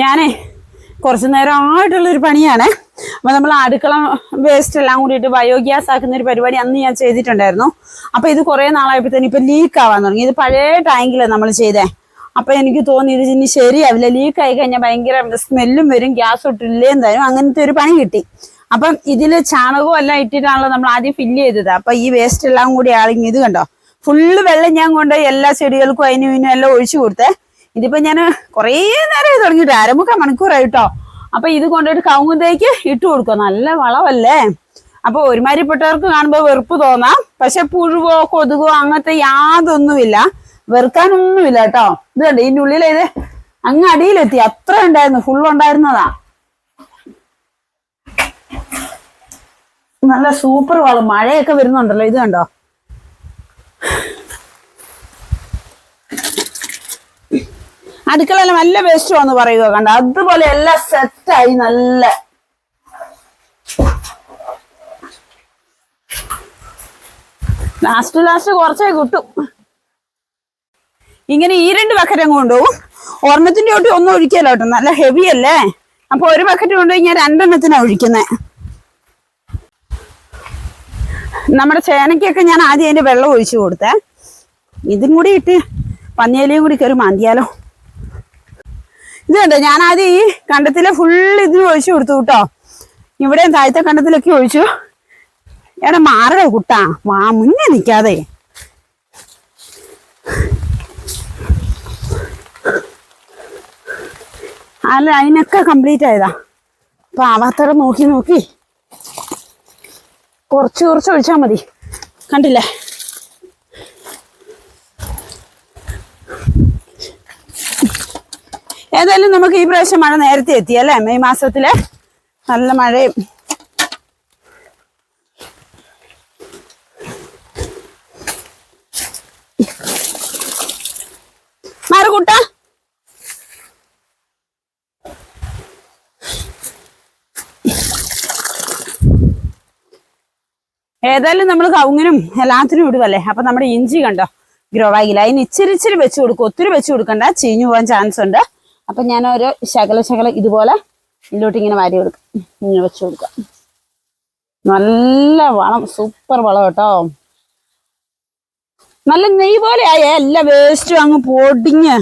ഞാനേ കുറച്ച് നേരം നേരമായിട്ടുള്ളൊരു പണിയാണ്. അപ്പോൾ നമ്മൾ അടുക്കള വേസ്റ്റ് എല്ലാം കൂടിയിട്ട് ബയോഗ്യാസ് ആക്കുന്ന ഒരു പരിപാടി അന്ന് ഞാൻ ചെയ്തിട്ടുണ്ടായിരുന്നു. അപ്പോൾ ഇത് കുറേ നാളായപ്പോഴത്തേന് ഇപ്പം ലീക്ക് ആവാൻ തുടങ്ങി. ഇത് പഴയ ടാങ്കിലാണ് നമ്മൾ ചെയ്തേ. അപ്പോൾ എനിക്ക് തോന്നി ഇത് ഇനി ശരിയാവില്ല. ലീക്ക് ആയി കഴിഞ്ഞാൽ ഭയങ്കര സ്മെല്ലും വരും ഗ്യാസ് ഒട്ടില്ലേന്ന് തരും അങ്ങനത്തെ ഒരു പണി കിട്ടി. അപ്പം ഇതിൽ ചാണകവും എല്ലാം ഇട്ടിട്ടാണല്ലോ നമ്മൾ ആദ്യം ഫില്ല് ചെയ്തത്. അപ്പം ഈ വേസ്റ്റ് എല്ലാം കൂടി ആളിങ്ങി. ഇത് കണ്ടോ? ഫുള്ള് വെള്ളം ഞാൻ കൊണ്ട് എല്ലാ ചെടികൾക്കും അതിനും ഇതിനും എല്ലാം ഒഴിച്ചു കൊടുത്തേ. ഇതിപ്പോ ഞാൻ കുറേ നേരം തുടങ്ങിയിട്ട് അരമുക്കാൽ മണിക്കൂറായിട്ടോ. അപ്പൊ ഇത് കൊണ്ടുപോയിട്ട് കവുങ്ങത്തേക്ക് ഇട്ട് കൊടുക്കുക നല്ല വളമല്ലേ അപ്പൊ ഒരുമാതിരിപ്പെട്ടവർക്ക് കാണുമ്പോൾ വെറുപ്പ് തോന്നാം. പക്ഷെ പുഴുവോ കൊതുകോ അങ്ങനത്തെ യാതൊന്നുമില്ല. വെറുക്കാനൊന്നുമില്ല കേട്ടോ. ഇത് കണ്ടോ ഇതിന്റെ ഉള്ളിൽ ഇത് അങ്ങ് അടിയിലെത്തി. അത്ര ഉണ്ടായിരുന്നു ഫുൾ ഉണ്ടായിരുന്നതാ. നല്ല സൂപ്പർ വളം. മഴയൊക്കെ വരുന്നുണ്ടല്ലോ ഇത് കണ്ടോ? അടുക്കളയിൽ നല്ല വേസ്റ്റ് വന്ന് പറയുക കണ്ട? അതുപോലെ എല്ലാം സെറ്റായി നല്ല. ലാസ്റ്റ് ലാസ്റ്റ് കുറച്ചേ കിട്ടും. ഇങ്ങനെ ഈ രണ്ട് ബക്കറ്റ് കൊണ്ടുപോകും ഒരെണ്ണത്തിന്റെ ഒട്ടി ഒന്നും ഒഴിക്കല്ലോ കേട്ടോ. നല്ല ഹെവി അല്ലേ? അപ്പൊ ഒരു ബക്കറ്റ് കൊണ്ടുപോയി ഞാൻ രണ്ടെണ്ണത്തിനാ ഒഴിക്കുന്നത് നമ്മുടെ ചേനയ്ക്കൊക്കെ ഞാൻ ആദ്യം അതിന്റെ വെള്ളം ഒഴിച്ചു കൊടുത്തേ. ഇതും കൂടി ഇട്ട് പന്നിയിലയും കൂടി കയറി മാന്തിയാലോ? ഇത് കണ്ടോ? ഞാൻ ആദ്യം ഈ കണ്ടത്തിലെ ഫുള്ള് ഇതിന് ഒഴിച്ചു കൊടുത്തു കേട്ടോ. ഇവിടെയും താഴത്തെ കണ്ടത്തിലൊക്കെ ഒഴിച്ചു. എടാ മാറുക കുട്ടാ. വാ മുന്നേ നിൽക്കാതെ അല്ല അതിനൊക്കെ കംപ്ലീറ്റ് ആയതാ. അപ്പൊ ആവാത്തട നോക്കി നോക്കി. കുറച്ച് കുറച്ച് ഒഴിച്ചാൽ മതി. കണ്ടില്ലേ? ഏതായാലും നമുക്ക് ഈ പ്രാവശ്യം മഴ നേരത്തെ എത്തി അല്ലേ? മെയ് മാസത്തിലെ നല്ല മഴയും. മാറുകൂട്ട ഏതായാലും നമ്മൾ കവുങ്ങിനും എല്ലാത്തിനും ഇടുവല്ലേ? അപ്പൊ നമ്മുടെ ഇഞ്ചി കണ്ടോ? ഗ്രോ ബാഗിൽ അതിന് ഇച്ചിരി ഇച്ചിരി വെച്ച് കൊടുക്കും. ഒത്തിരി വെച്ച് കൊടുക്കണ്ട. ചീഞ്ഞു പോകാൻ ചാൻസ് ഉണ്ട്. അപ്പൊ ഞാൻ ഓരോ ശകല ശകല ഇതുപോലെ ഇതിലോട്ട് ഇങ്ങനെ വാരി കൊടുക്കാം. ഇങ്ങനെ വെച്ച് കൊടുക്കാം നല്ല വളം സൂപ്പർ വളം കേട്ടോ. നല്ല നെയ് പോലെ ആയ. എല്ലാ വേസ്റ്റും അങ്ങ് പൊടിഞ്ഞ്.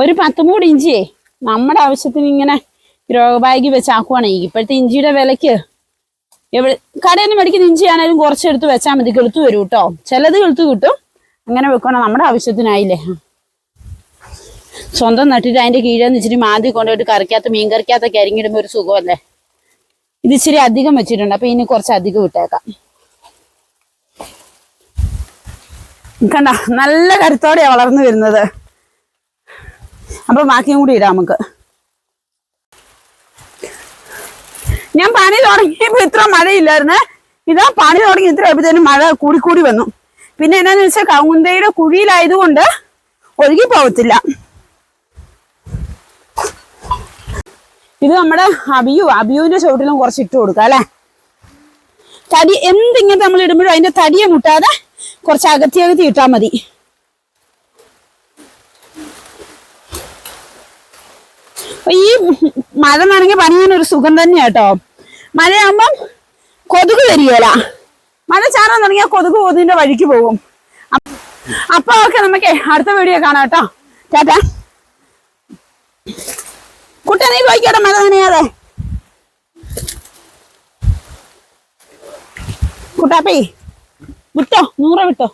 ഒരു പത്ത് മൂട് ഇഞ്ചിയേ. നമ്മുടെ ആവശ്യത്തിന് ഇങ്ങനെ ഗ്രോ ബാഗ് വെച്ച് ഇപ്പോഴത്തെ ഇഞ്ചിയുടെ വിലക്ക് എവിടെ കടയിൽ നിന്ന് മേടിക്കുന്ന ഇഞ്ചിയാണേലും കുറച്ചെടുത്ത് വെച്ചാൽ മതി. കെളുത്ത് വരും കേട്ടോ ചിലത് കെളുത്ത് കിട്ടും. അങ്ങനെ വെക്കണം? നമ്മുടെ ആവശ്യത്തിനായില്ലേ? സ്വന്തം നട്ടിട്ട് അതിന്റെ നിന്ന് ഇച്ചിരി മാന്തി കൊണ്ടുപോയിട്ട് കറിക്കാത്ത മീൻ കറിക്കകത്തൊക്കെ അരിഞ്ഞിടുമ്പോൾ ഒരു സുഖമല്ലേ? ഇത് ഇച്ചിരി അധികം വെച്ചിട്ടുണ്ട്. അപ്പം ഇനി കുറച്ച് അധികം വിട്ടേക്കാം കണ്ട? നല്ല കരുത്തോടെയാണ് വളർന്നു വരുന്നത്. അപ്പൊ ബാക്കിയും കൂടി ഇടാം നമുക്ക്. ഞാൻ പണി തുടങ്ങിയപ്പോ ഇത്ര മഴയില്ലായിരുന്നേ. ഇതാ പണി തുടങ്ങി ഇത്ര ആയപ്പോഴത്തേനും മഴ കൂടി കൂടി വന്നു. പിന്നെ എന്നാന്ന് വെച്ചാൽ കൗന്തയുടെ കുഴിയിലായതുകൊണ്ട് ഒഴുകി പോകത്തില്ല. ഇത് നമ്മുടെ അബിയു അബിയുവിന്റെ ചുവട്ടിലും കുറച്ച് ഇട്ട് കൊടുക്കാം അല്ലെ? തടി എന്തിങ്ങനെ നമ്മൾ ഇടുമ്പോഴും അതിന്റെ തടിയെ മുട്ടാതെ കുറച്ച് അകത്തി അകത്തി ഇട്ടാൽ മതി അപ്പൊ ഈ മഴ നനങ്ങി പണിയാൻ ഒരു സുഖം തന്നെയാ കേട്ടോ മഴയാകുമ്പം കൊതുക് വരികയില്ല മഴ ചാറാൻ തുടങ്ങിയാൽ കൊതുക് കൊതുകിന്റെ വഴിക്ക് പോകും. അപ്പൊ ഓക്കെ നമുക്ക് അടുത്ത വീഡിയോ കാണാം കേട്ടോ ചേട്ടാ കുട്ട നീ പോയിക്കോട്ടെ മഴ നനയാതെ. കുട്ടാപ്പേ വിട്ടോ നൂറ് വിട്ടോ.